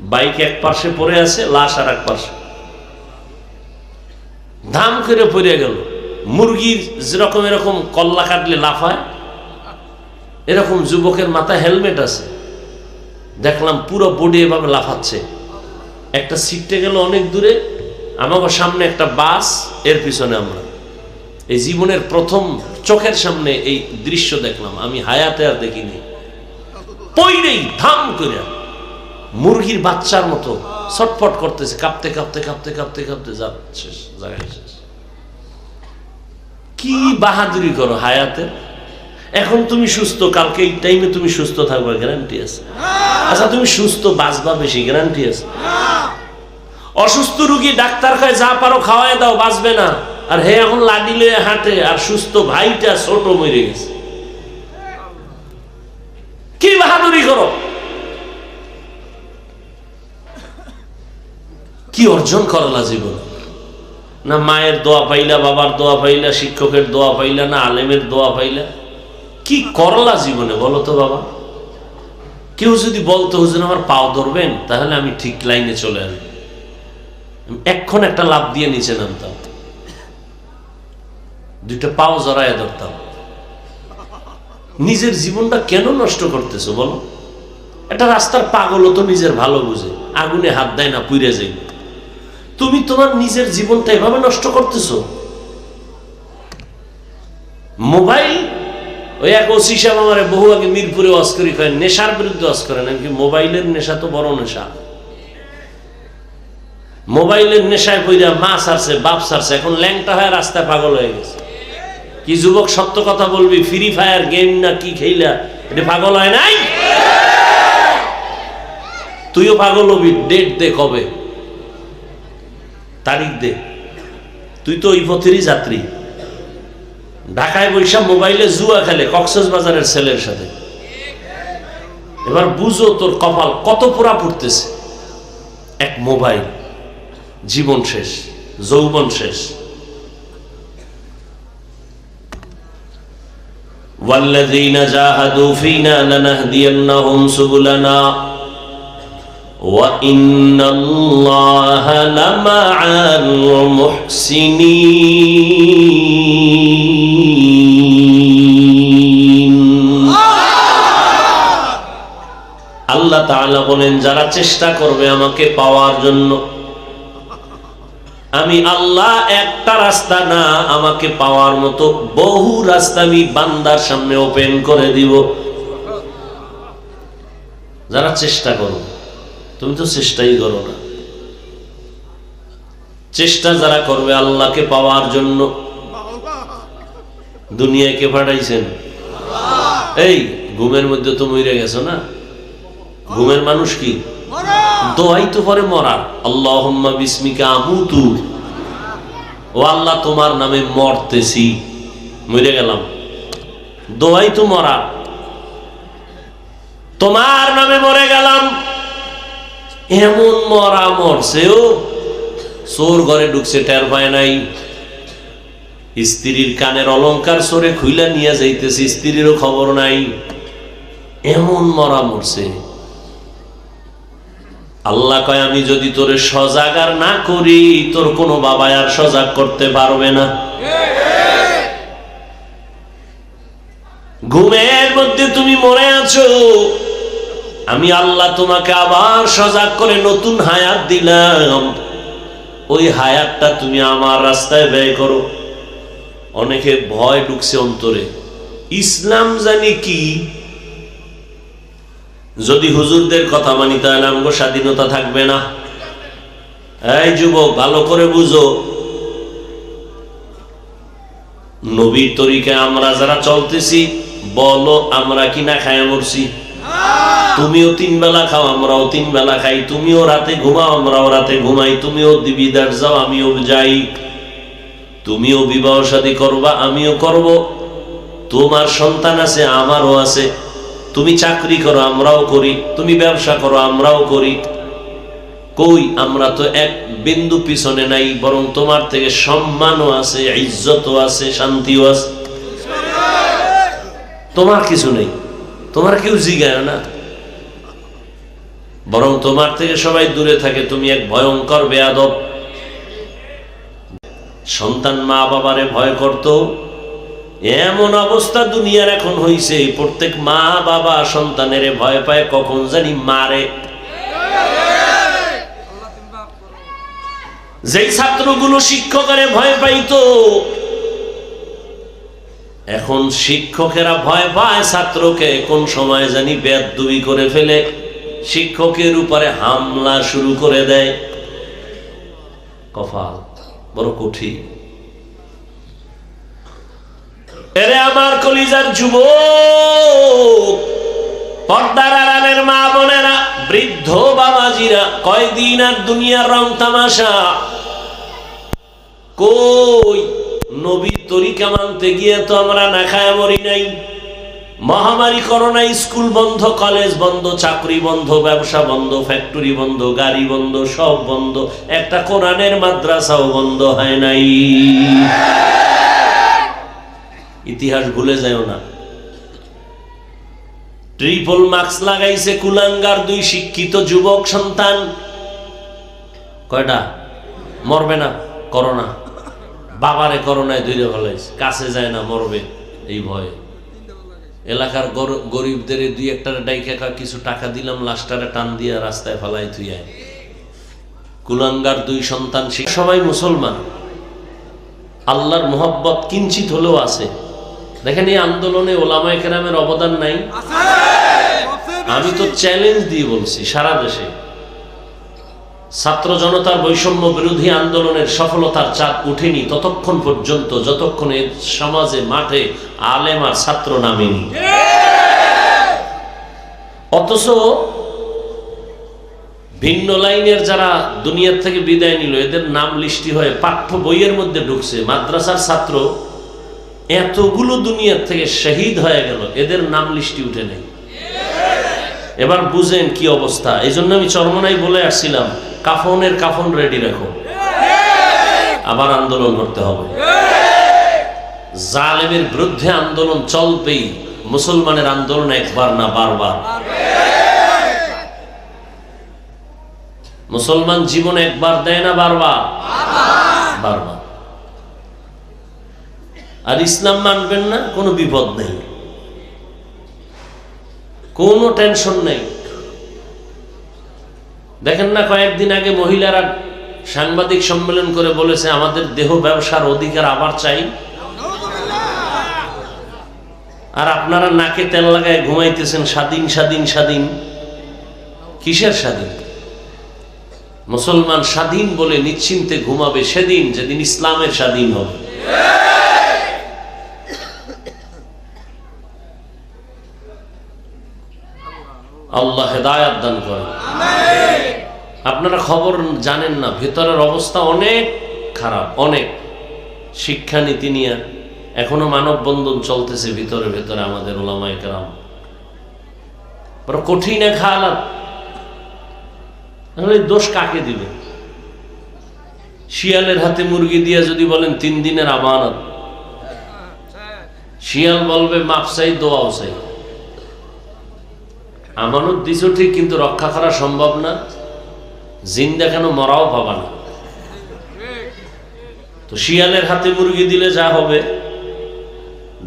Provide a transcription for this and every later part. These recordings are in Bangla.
বাইক এক পাশে পড়ে আছে, লাশ আর এক পাশে ধাম করে পড়ে গেল। মুরগির যেরকম এরকম কল্লা কাটলে লাফায় এরকম যুবকের মাথায় হেলমেট আছে। দেখলাম পুরো বডি এভাবে লাফাচ্ছে। একটা সিটে গেল অনেক দূরে, আমাকে সামনে একটা বাসের পিছনে আমরা। এই জীবনের প্রথম চোখের সামনে এই দৃশ্য দেখলাম, আমি হায়াতে আর দেখিনি। পইরেই ধাম করে মুরগির বাচ্চার মতো ছটফট করতেছে, কাঁপতে কাঁপতে কাঁপতে কাঁপতে কাঁপতে, যা, শেষ, জায়গায় শেষ। কি বাহাদুরি করো হায়াতে এখন তুমি সুস্থ, কালকে এই টাইমে তুমি সুস্থ থাকবে গ্যারান্টি আছে। আচ্ছা তুমি সুস্থ, বাঁচবা বেশি গ্যারান্টি আছে। অসুস্থ রুগী ডাক্তার খায় যা পারো খাওয়াই দাও, বাঁচবে না। আর হে, এখন লাডি লয়ে হাঁটে, আর সুস্থ ভাইটা ছোট মরে গেছে। কি বাহাদুরি করো? কি অর্জন করলা জীবন না? মায়ের দোয়া পাইলা, বাবার দোয়া পাইলা, শিক্ষকের দোয়া পাইলা, না আলেমের দোয়া পাইলা? কি করলা জীবনে বলো তো বাবা? কেউ যদি বলতো, হুজুর, আমার পাও ধরবেন, তাহলে আমি ঠিক লাইনে চলে আসব। এক্ষণ একটা লাভ দিয়ে নিচে নামতাম। দুইটা পাও জড়ায় ধরতাম। নিজের জীবনটা কেন নষ্ট করতেছো বলো? একটা রাস্তার পাগলও তো নিজের ভালো বুঝে। আগুনে হাত দেয় না পুড়ে যাই তুমি তোমার নিজের জীবনটা এভাবে নষ্ট করতেছ? মোবাইল? ওই এক ওসি সাহেব আমার বহু আগে মিরপুরে অস্করি করেন নেশার বিরুদ্ধে অস্করেন নাকি মোবাইলের নেশা তো বড় নেশা। মোবাইলের নেশায় কইরা মা সারছে, বাপ সারছে, এখন ল্যাংটা হয়ে রাস্তায় পাগল হয়ে গেছে। কি যুবক সত্য কথা বলবি? ফ্রি ফায়ার গেম না কি খেইলা? এটা পাগল হয় নাই? তুইও পাগল হবি ডেট দে কবে? তারিখ দে তুই তো ওই পথেরই যাত্রী ঢাকায় বৈশাখ মোবাইলে জুয়া খেলে কক্সেস বাজারের ছেলের সাথে এবার বুঝো তোর কপাল কত পোড়া পড়তেছে এক মোবাইল জীবন শেষ যৌবন শেষ والذين جاهدوا فينا لنهدينهم سبلنا وإن الله لمع المحسنين আল্লাহ তাআলা বলেন যারা চেষ্টা করবে আমাকে পাওয়ার জন্য আমি আল্লাহ একটা রাস্তা না আমাকে পাওয়ার মতো বহু রাস্তা আমি বান্দার সামনে ওপেন করে দিব যারা চেষ্টা করো তুমি তো চেষ্টাই করো না। চেষ্টা যারা করবে আল্লাহকে পাওয়ার জন্য। দুনিয়াকে পাঠাইছেন এই, ঘুমের মধ্যে তো মরে গেছো না? ঘুমের মানুষ কি? দোয়াই তো পরে মরার। আল্লাহ বিস্মিকা আমুতু। ও আল্লাহ, তোমার নামে মরতেছি। মরে গেলাম। দোয়াই তো মরা তোমার নামে মরে গেলাম। এমন মরা মরছে, ও। চোর ঘরে ঢুকছে, টের পায় নাই। স্ত্রীর কানের অলংকার সরে খুইলা নিয়ে যাইতেছে, স্ত্রীরও খবর নাই। এমন মরা মরছে। আল্লাহ কয়, আমি যদি তোরে সজাগ আর না করি, তোর কোনো বাবা আর সজাগ করতে পারবে না। ঘুমের মধ্যে তুমি মরে আছো। আমি আল্লাহ তোমাকে আবার সজাগ করে নতুন হায়াত দিলাম। ওই হায়াতটা তুমি আমার রাস্তায় ব্যয় করো। অনেকে ভয় ঢুকছে অন্তরে। ইসলাম জানি কি? যদি হুজুরদের কথা মানি তাহলে আমগো স্বাধীনতা থাকবে না। এই যুবক, ভালো করে বুঝো। নবীর তরিকায় আমরা যারা চলতেছি, বলো আমরা কিনা খায় মরছি। তুমিও তিন বেলা খাও, আমরাও তিন বেলা খাই। তুমিও রাতে ঘুমাও, আমরাও রাতে ঘুমাই। তুমিও দিবিদার যাও আমিও যাই। তুমিও বিবাহ শাদী করবা, আমিও করব। তোমার সন্তান আছে, আমারও আছে। তুমি চাকরি করো, আমরাও করি। তুমি ব্যবসা করো, আমরাও করি। কই, আমরা তো এক বিন্দু পিছনে নাই, বরং তোমার থেকে সম্মানও আছে, ইজ্জতও আছে, শান্তিও আছে। তোমার কিছু নেই। তোমার কেউ জিগায় না। বরং তোমার থেকে সবাই দূরে থাকে, তুমি এক ভয়ঙ্কর বেয়াদব। সন্তান মা বাবারে ভয় করত, এমন অবস্থা দুনিয়ার এখন হইছে, প্রত্যেক মা বাবা সন্তানের ভয় পায়, কখন জানি মারে। যেই ছাত্রগুলো শিক্ষকের ভয় পাইতো এখন শিক্ষকেরা ভয় পায় ছাত্রকে, কোন সময় জানি বেদুবি করে ফেলে। শিক্ষকের উপরে হামলা শুরু করে দেয়। কফাল বড় কঠিন। আমার কলিজার যুব পর্দার আড়ালের মা বোনেরা, বৃদ্ধ বাবাজিরা, কয়দিন আর দুনিয়ার রং তামাশা? কই? নবীর তরিকা মানতে গিয়ে তো আমরা না খায় মরি নাই। মহামারী করোনা, স্কুল বন্ধ, কলেজ বন্ধ, চাকরি বন্ধ, ব্যবসা বন্ধ ফ্যাক্টরি বন্ধ, গাড়ি বন্ধ, সব বন্ধ, একটা কোরআনের মাদ্রাসাও বন্ধ হয় নাই। ইতিহাস ভুলে যাও না। ট্রিপল মার্কস লাগাইছে কুলাঙ্গার দুই শিক্ষিত যুবক সন্তান। কয়টা? মরবে না, করোনা। বাবারে করোনায় ধৈর্য ফেলাইছে। কাছে যায় না মরবে এই ভয়ে। এলাকার গরিবদের দুই একটা ডাইকে কিছু টাকা দিলাম লাস্টারে টান দিয়ে রাস্তায় ফেলাই তুই আয় কুলাঙ্গার দুই সন্তান সবাই মুসলমান। আল্লাহর মোহব্বত কিঞ্চিত হলেও আছে। দেখেন এই আন্দোলনে ওলামায় কেরামের অবদান নাই। আমি তো চ্যালেঞ্জ দিয়ে বলছি সারা দেশে। ছাত্র জনতার বৈষম্য বিরোধী আন্দোলনের সফলতার চাপ উঠেনি ততক্ষণ পর্যন্ত, যতক্ষণ সমাজে মাঠে আলেম আর ছাত্র নামেনি। অথচ ভিন্ন লাইনের যারা দুনিয়ার থেকে বিদায় নিল, এদের নাম লিস্টি হয়ে পাঠ্য বইয়ের মধ্যে ঢুকছে, মাদ্রাসার ছাত্র এতগুলো দুনিয়ার থেকে শহীদ হয়ে গেল, এদের নাম লিস্টি উঠে নেই। এবার বুঝেন কি অবস্থা। এই জন্য আমি চরমনাই বলে আসছিলাম কাফনের কাফন রেডি রাখো। আবার আন্দোলন করতে হবে। জালেমের বিরুদ্ধে আন্দোলন চলবেই, মুসলমানের আন্দোলন একবার না বারবার। মুসলমান জীবন একবার দেয় না বারবার? বারবার। আর ইসলাম মানবেন না, কোনো বিপদ নেই। কোনো টেনশন নেই। দেখেন না, কয়েকদিন আগে মহিলারা সাংবাদিক সম্মেলন করে বলেছে, আমাদের দেহ ব্যবসার অধিকার আবার চাই। আর আপনারা নাকে তেল লাগায় ঘুমাইতেছেন, স্বাধীন স্বাধীন স্বাধীন। কিসের স্বাধীন? মুসলমান স্বাধীন বলে নিশ্চিন্তে ঘুমাবে সেদিন, যেদিন ইসলামের স্বাধীন হবে। আল্লাহ হেদায়াত দান করেন। আপনারা খবর জানেন না, ভেতরের অবস্থা অনেক খারাপ, অনেক। শিক্ষানীতি নিয়ে এখনও মানববন্ধন চলতেছে ভিতরে, ভেতরে আমাদের ওলামায় কেরাম। কঠিন এক হালাত। দোষ কাকে দিবে? শিয়ালের হাতে মুরগি দিয়ে যদি বলেন তিন দিনের আমানত শিয়াল বলবে মাপসাই দোয়াও চাই। আমানত দিছ ঠিক কিন্তু রক্ষা করা সম্ভব না। জিন দেখানো মরাও পাবা না। তো শিয়ালের হাতে মুরগি দিলে যা হবে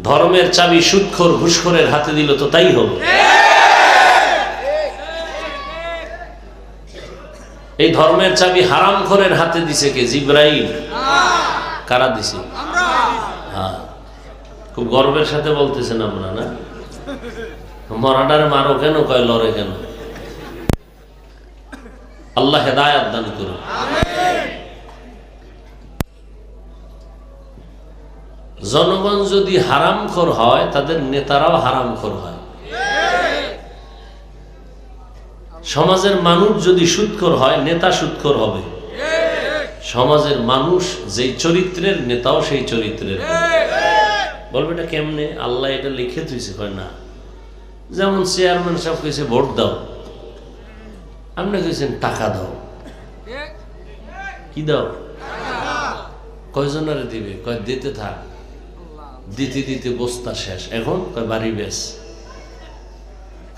ধর্মের চাবি সুৎখর ঘুষখোরের হাতে দিল তো তাই হবে। এই ধর্মের চাবি হারামখোরের হাতে দিছে কে? জিব্রাইল। কারা দিছে? হ্যাঁ। খুব গর্বের সাথে বলতেছেন আমরা না? মরাডারে মারো কেন, কয় লড়ে কেন? আল্লাহ হেদায়াত দান করুন। জনগণ যদি হারামখোর হয়, তাদের নেতারাও হারামখোর হয়। সমাজের মানুষ যদি সুৎখর হয়, নেতা সুৎখর হবে। সমাজের মানুষ যেই চরিত্রের, নেতাও সেই চরিত্রের বলবে এটা কেমনে? আল্লাহ এটা লিখে তুইছে না? যেমন চেয়ারম্যান সাহেব কইছে, ভোট দাও। আপনি কইছেন, টাকা দাও। কি দাও? কয়জনারে দিবে? কয়, দিতে থাক। দিতে দিতে বস্তা শেষ। এখন? কয়, বাড়ি বেশ।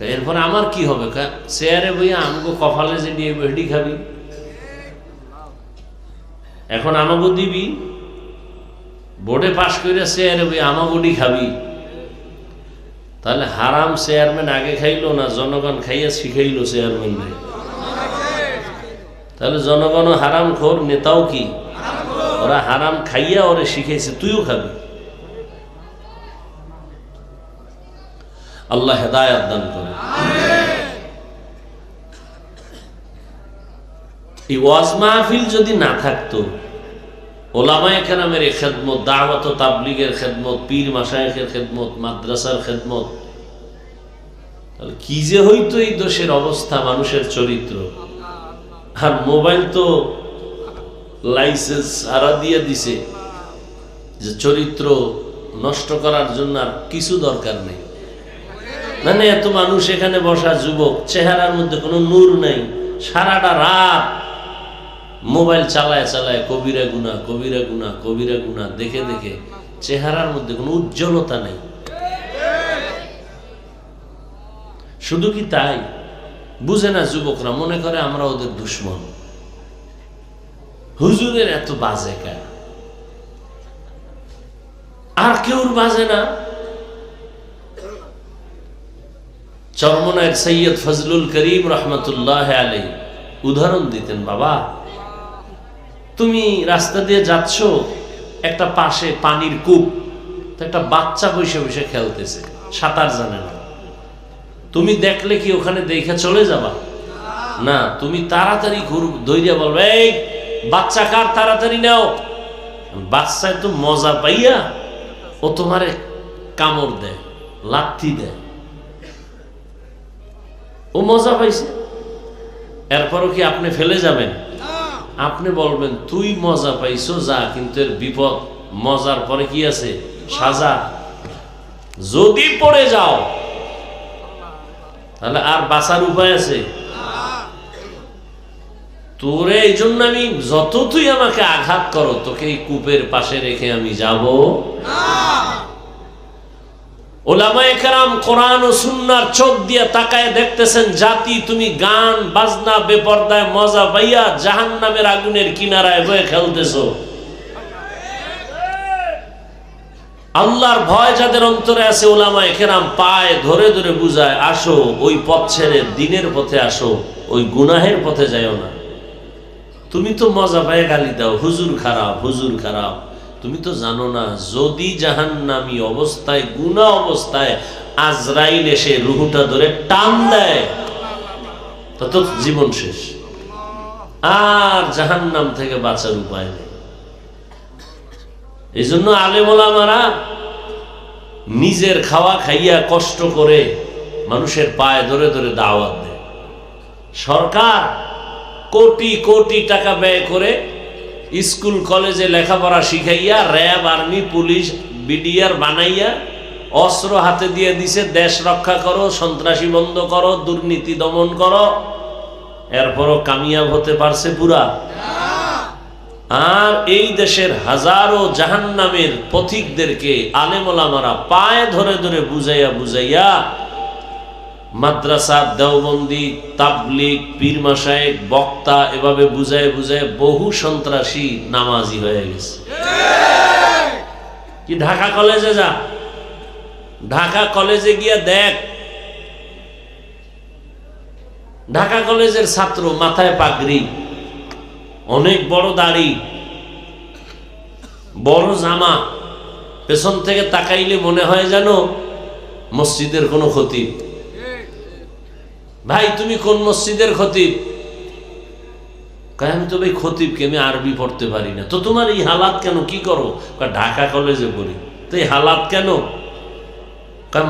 এরপর আমার কি হবে? চেয়ারে বইয়া আমাকে কপালে যে নিয়ে বেডি খাবি। এখন আমাকে দিবি, বোর্ডে পাশ করে চেয়ারে বই আমাগুডি খাবি। তাহলে হারাম চেয়ারম্যান আগে খাইলো না জনগণ খাইয়া শিখাইলো চেয়ারম্যান তাহলে জনগণ হারাম খোর, নেতাও কি? ওরা হারাম খাইয়া ওরে শিখেছে তুইও খাবি। আল্লাহ হেদায়াত দান করে এই ওয়াজ মাহফিল যদি না থাকতো ওলামায় কেরামের খেদমত, দাওয়াত তাবলিগের খেদমত, পীর মাসায়েখের খেদমত, মাদ্রাসার খেদমত কি যে হইতো এই দোষের অবস্থা মানুষের চরিত্র? আর মোবাইল তো লাইসেন্স সারা দিয়ে দিছে যে চরিত্র নষ্ট করার জন্য আর কিছু দরকার নেই। মানে এত মানুষ এখানে বসা যুবক, চেহারার মধ্যে কোনো নূর নাই, সারাটা রাত মোবাইল চালায় চালায় কবিরা গুনা কবিরা গুনা কবিরা গুনা দেখে দেখে চেহারার মধ্যে কোনো উজ্জ্বলতা নেই। শুধু কি তাই? বুঝে না যুবকরা, মনে করে আমরা ওদের দুশ্মন। হুজুরের এত বাজে কেন আর কেউর বাজে না? চরমনায়ের সৈয়দ ফজলুল করিম রহমতুল্লাহ আলী উদাহরণ দিতেন, বাবা তুমি রাস্তা দিয়ে যাচ্ছ, একটা পাশে পানির কূপ একটা বাচ্চা বসে বসে খেলতেছে, সাঁতার জানে না। তুমি দেখলে কি ওখানে দেখে চলে যাবা? না, তুমি তাড়াতাড়ি ঘুর দৈরিয়া বলবে, এই, বাচ্চা কার? তাড়াতাড়ি নাও। বাচ্চায় তো মজা পাইয়া ও তোমারে কামড় দেয়, লাথি দেয়। ও মজা পাইছে। এরপরও কি আপনি ফেলে যাবেন? আপনি বলবেন, তুই মজা পাইছো যা, কিন্তু এর বিপদ। মজার পরে কি আছে? সাজা। যদি পড়ে যাও, তাহলে আর বাঁচার উপায় আছে? তোরে এই জন্য আমি, যত তুই আমাকে আঘাত করো, তোকে এই কূপের পাশে রেখে আমি যাব। ওলামায়ে আল্লাহর ভয় যাদের অন্তরে আছে, ওলামায়ে কেরাম পায় ধরে ধরে বুঝায়, আসো, ওই পথ ছেড়ে দিনের পথে আসো, ওই গুনাহের পথে যাইও না। তুমি তো মজা পায়ে গালি দাও, হুজুর খারাপ হুজুর খারাপ। তুমি তো জানো না, যদি জাহান্নামী অবস্থায় গুণা অবস্থায় আজরাইল এসে রুহুটা ধরে টান দেয় তত জীবন শেষ। আর জাহান্নাম থেকে বাঁচার উপায় নেই। এই জন্য আলেমোলামারা নিজের খাওয়া খাইয়া কষ্ট করে মানুষের পায়ে ধরে ধরে দাওয়াত দেয়। সরকার কোটি কোটি টাকা ব্যয় করে স্কুল, কলেজে লেখাপড়া শিখাইয়া, র্যাব, আর্মি, পুলিশ, বিডিআর বানাইয়া, অস্ত্র হাতে দিয়ে দিছে, দেশ রক্ষা করো, সন্ত্রাসী বন্ধ করো, দুর্নীতি দমন করো। এরপরও কামিয়াব হতে পারছে পুরা। আর এই দেশের হাজারো জাহান্নামের পথিকদেরকে, আলেমোলামারা পায়ে ধরে ধরে বুঝাইয়া বুঝাইয়া মাদ্রাসা, দেওবন্দি তাবলিক পীর মাসায়েক বক্তা, এভাবে বুঝায় বুঝায় বহু সন্ত্রাসী নামাজি হয়ে গেছে। কি ঢাকা কলেজে যা? ঢাকা কলেজে গিয়া দেখ। ঢাকা কলেজের ছাত্র মাথায় পাগড়ি, অনেক বড় দাড়ি, বড় জামা, পেছন থেকে তাকাইলে মনে হয় যেন মসজিদের কোনো ক্ষতি। ভাই, তুমি কোন মসজিদের খতিব? আমি তো ভাই খতিবকে আমি আরবি পড়তে পারি না। তো তোমার এই হালাত কেন? কি করো? ঢাকা কলেজে পড়ি। তো এই হালাত কেন?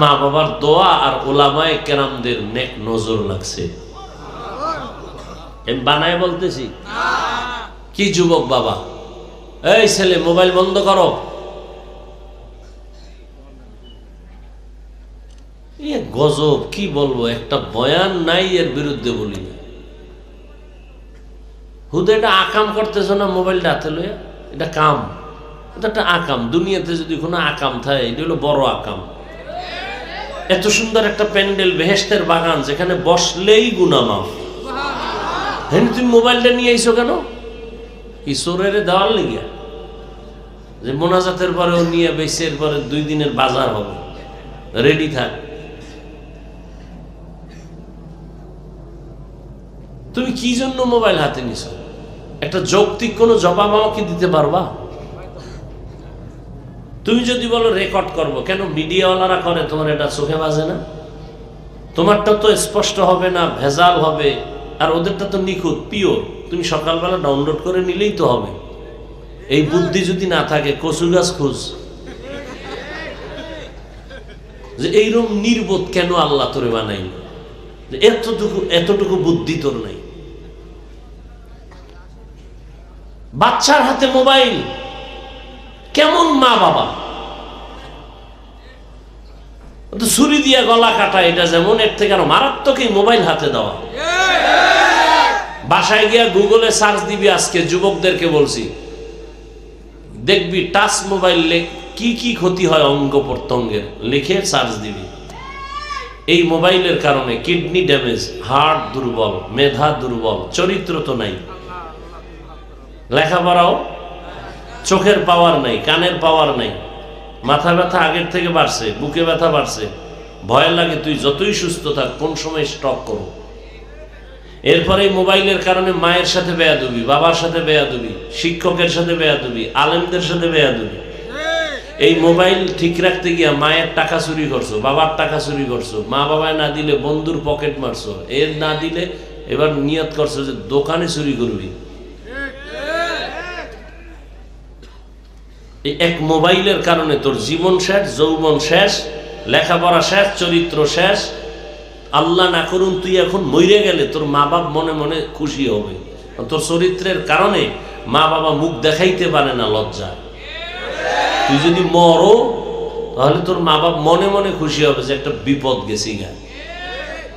মা বাবার দোয়া আর ওলামায় কেরামদের নেক নজর লাগছে। আমি বানায় বলতেছি। কি যুবক বাবা? এই ছেলে, মোবাইল বন্ধ করো এ গজব, কি বলব? একটা বয়ান নাই এর বিরুদ্ধে বলি না। হুদে এটা আকাম করতেছ না মোবাইলটা হাতে লইয়া? এটা কাম। এটা একটা আকাম। দুনিয়াতে যদি কোনো আকাম থাকে, এটা হলো বড় আকাম। এত সুন্দর একটা প্যান্ডেল বেহেস্তের বাগান, যেখানে বসলেই গুনা মাফ। হ্যাঁ তুমি মোবাইলটা নিয়ে আইসো কেন? ঈশ্বরের দেওয়ার লেগে যে মোনাজাতের পরে ও নিয়ে বেসের পরে দুই দিনের বাজার হবে। রেডি থাক। তুমি কি জন্য মোবাইল হাতে নিছো? একটা যৌক্তিক কোনো জবাব আমাকে দিতে পারবা? তুমি যদি বলো রেকর্ড করব, কেন মিডিয়াওয়ালারা করে? তোমার এটা চোখে বাজে না? তোমারটা তো স্পষ্ট হবে না, ভেজাল হবে, আর ওদেরটা তো নিখুঁত পিওর তুমি সকালবেলা ডাউনলোড করে নিলেই তো হবে। এই বুদ্ধি যদি না থাকে কচু গাছ খুঁজ। যে এইরকম নির্বোধ কেন আল্লাহ তোরে বানাইল? এতটুকু এতটুকু বুদ্ধি তোর নাই। বাচ্চার হাতে মোবাইল। কেমন মা বাবা? ছুরি দিয়া গলা কাটা, এটা যেমন, এর থেকে আরও মারাত্মক মোবাইল হাতে দেওয়া। বাসায় গিয়া গুগলে সার্চ দিবি আজকে, যুবকদেরকে বলছি। দেখবি, টাচ মোবাইল কি কি ক্ষতি হয় অঙ্গ প্রত্যঙ্গের, লিখে সার্চ দিবি। এই মোবাইলের কারণে কিডনি ড্যামেজ হার্ট দুর্বল, মেধা দুর্বল, চরিত্র তো নাই। লেখাপড়াও? চোখের পাওয়ার নাই, কানের পাওয়ার নাই। মাথা ব্যথা আগের থেকে বাড়ছে, বুকে ব্যথা বাড়ছে। ভয় লাগে, তুই যতই সুস্থ থাক, কোন সময় স্টক করো। এরপরে মোবাইলের কারণে মায়ের সাথে বেয়া দিবি বাবার সাথে বেয়া দিবি শিক্ষকের সাথে বেয়া দিবি আলেমদের সাথে বেয়া দিবি এই মোবাইল ঠিক রাখতে গিয়া মায়ের টাকা চুরি করছ, বাবার টাকা চুরি করছ, মা বাবায় না দিলে বন্ধুর পকেট মারছো। এর না দিলে এবার নিয়ত করছ যে দোকানে চুরি করবি। এই এক মোবাইলের কারণে তোর জীবন শেষ, যৌবন শেষ, লেখাপড়া শেষ, চরিত্র শেষ। আল্লাহ না করুন, তুই এখন মরে গেলে তোর মা বাপ মনে মনে খুশি হবে। তোর চরিত্রের কারণে মা বাবা মুখ দেখাইতে পারে না লজ্জা। তুই যদি মরো, তাহলে তোর মা বাপ মনে মনে খুশি হবে যে একটা বিপদ গেছি গা।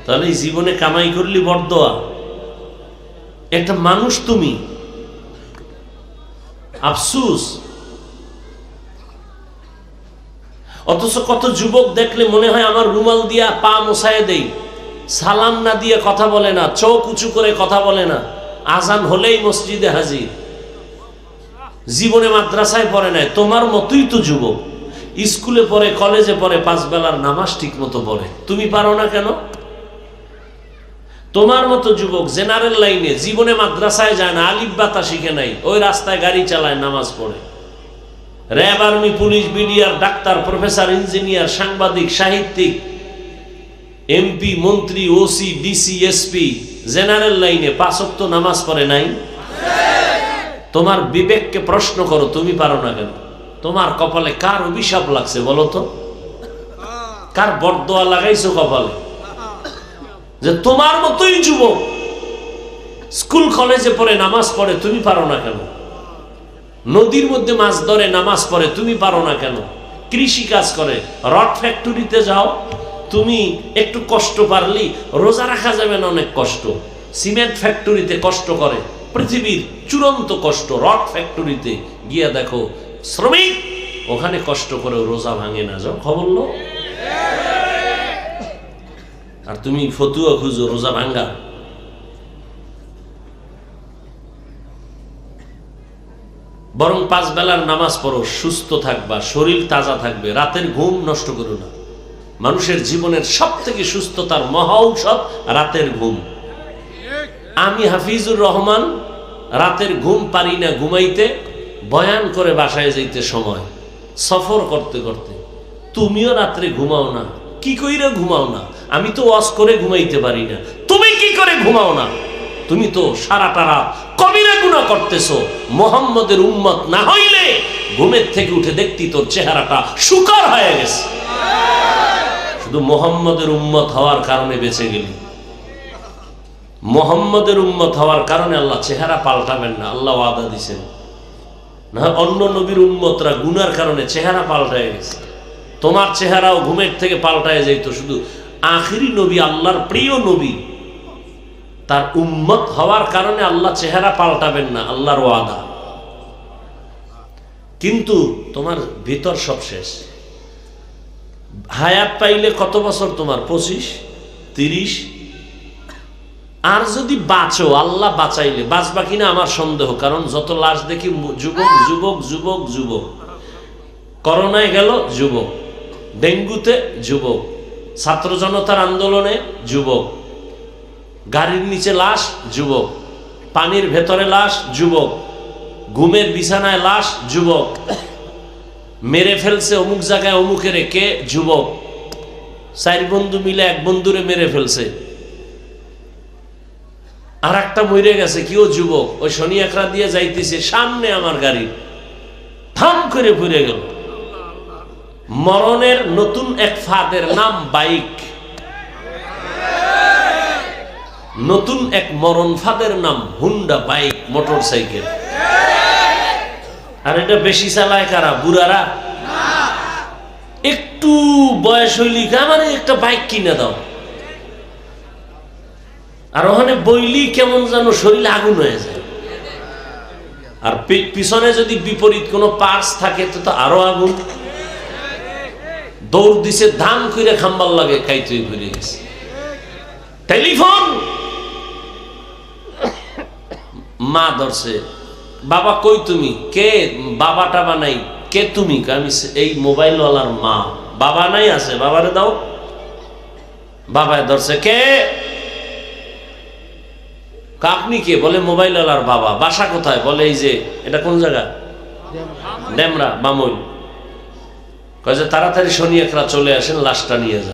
তাহলে জীবনে কামাই করলি বরদোয়া। একটা মানুষ তুমি। আফসুস অথচ কত যুবক দেখলে মনে হয় আমার রুমাল দিয়া পা মোসায় দেই। সালাম না দিয়ে কথা বলে না, চোখ উঁচু করে কথা বলে না। আজান হলেই মসজিদে হাজির। জীবনে মাদ্রাসায় পড়ে নাই, তোমার মতোই তো যুবক। স্কুলে পড়ে, কলেজে পড়ে, পাঁচ বেলার নামাজ ঠিক মতো পড়ে। তুমি পারো না কেন? তোমার মতো যুবক জেনারেল লাইনে জীবনে মাদ্রাসায় যায় না, আলিফ বাতা শিখে নাই, ওই রাস্তায় গাড়ি চালায়, নামাজ পড়ে। RAB army, police, BDR, doctor, professor, engineer, সাংবাদিক, সাহিত্যিক, এমপি, মন্ত্রী, ওসি, ডিসি, এসপি, জেনারেল লাইনে পাঁচক্ত নামাজ পড়ে নাই? তোমার বিবেককে প্রশ্ন করো, তুমি পারো না কেন? তোমার কপালে কার অভিশাপ লাগছে বলো তো? কার বরদোয়া লাগাইছো কপালে? যে তোমার মতোই যুবক স্কুল, কলেজে পড়ে নামাজ পড়ে, তুমি পারো না কেন? নদীর মধ্যে মাছ ধরে, নামাজ পড়ে, তুমি পারো না কেন? কৃষি কাজ করে, রড ফ্যাক্টরিতে যাও, তুমি একটু কষ্ট পারলি, রোজা রাখা যাবে না অনেক কষ্ট। সিমেন্ট ফ্যাক্টরিতে কষ্ট করে, পৃথিবীর চূড়ান্ত কষ্ট, রড ফ্যাক্টরিতে। গিয়া দেখো, শ্রমিক ওখানে কষ্ট করে রোজা ভাঙে না। যাও, খবর লো আর তুমি ফতুয়া খুঁজো, রোজা ভাঙ্গা। বরং পাঁচ বেলার নামাজ পড়ো, সুস্থ থাকবা, শরীর তাজা থাকবে, রাতের ঘুম নষ্ট করো না। মানুষের জীবনের সব থেকে সুস্থতার মহা ঔষধ রাতের ঘুম। আমি হাফিজুর রহমান, রাতের ঘুম পারি না ঘুমাইতে, বয়ান করে বাসায় যাইতে সময়, সফর করতে করতে। তুমিও রাত্রে ঘুমাও না, কি কইরে ঘুমাও না? আমি তো ওয়াজ করে ঘুমাইতে পারি না। তুমি কি করে ঘুমাও না? তুমি তো সারাটা রাত কবিরে গুণা করতেছো, মোহাম্মদের উম্মত না হইলে ঘুমের থেকে উঠে দেখতি তোর চেহারাটা সুকার হয়ে গেছে। শুধু মোহাম্মদের উম্মত হওয়ার কারণে বেঁচে গেলি। মোহাম্মদের উম্মত হওয়ার কারণে আল্লাহ চেহারা পাল্টাবেন না, আল্লাহ ওয়াদা দিছেন। না অন্য নবীর উম্মতরা গুনার কারণে চেহারা পাল্টায় গেছে। তোমার চেহারাও ঘুমের থেকে পাল্টায় যাইতো, শুধু আখিরি নবী, আল্লাহর প্রিয় নবী। তার উম্মত হওয়ার কারণে আল্লাহ চেহারা পাল্টাবেন না, আল্লাহর ওয়াদা। কিন্তু তোমার ভিতর সব শেষ। হায়াত পাইলে কত বছর তোমার? পঁচিশ, তিরিশ? আর যদি বাঁচো, আল্লাহ বাঁচাইলে, বাঁচবা কিনা আমার সন্দেহ, কারণ যত লাশ দেখি যুবক যুবক যুবক যুবক। করোনায় গেল, যুবক। ডেঙ্গুতে যুবক। ছাত্র জনতার আন্দোলনে যুবক। গাড়ির নিচে লাশ, যুবক। পানির ভেতরে লাশ, যুবক। ঘুমের বিছানায় লাশ, যুবক। মেরে ফেলছে অমুক জায়গায় অমুকের কে যুবক। চার বন্ধু মিলে এক বন্ধুরে মেরে ফেলছে। আর একটা মরে গেছে কেউ যুবক? ওই শনি একরা দিয়ে যাইতেছে, সামনে আমার গাড়ি। থাম করে ঘুরে গেল। মরণের নতুন এক ফাদের নাম বাইক। নতুন এক মরণ ফাদের নাম হুন্ডা বাইক মোটর সাইকেল আর এটা বেশি চালায় কারা, বুড়ারা? একটু বয়স হইলি আমার একটা বাইক কিনে দাও? আর ওখানে বইলি কেমন যেন শরীর আগুন হয়ে যায়। আর পিছনে যদি বিপরীত কোনো পার্স থাকে, তো তো আরও আগুন। দৌড় দিছে, ধান করে খাম্বার লাগে, কাইতুই ঘুরে গেছে। টেলিফোন! মা ধরছে, বাবা, কই তুমি? কে বাবা টাবা নাই কে তুমি? আমি এই মোবাইলওয়ালার মা। বাবা নাই আছে, বাবারে দাও। বাবায় ধরছে, কে? আপনি কে? বলে, মোবাইলওয়ালার বাবা। বাসা কোথায়? বলে, এই যে, এটা কোন জায়গা? ডেমরা বামুল কয় তাড়াতাড়ি শনি একরা চলে আসেন, লাশটা নিয়ে যান।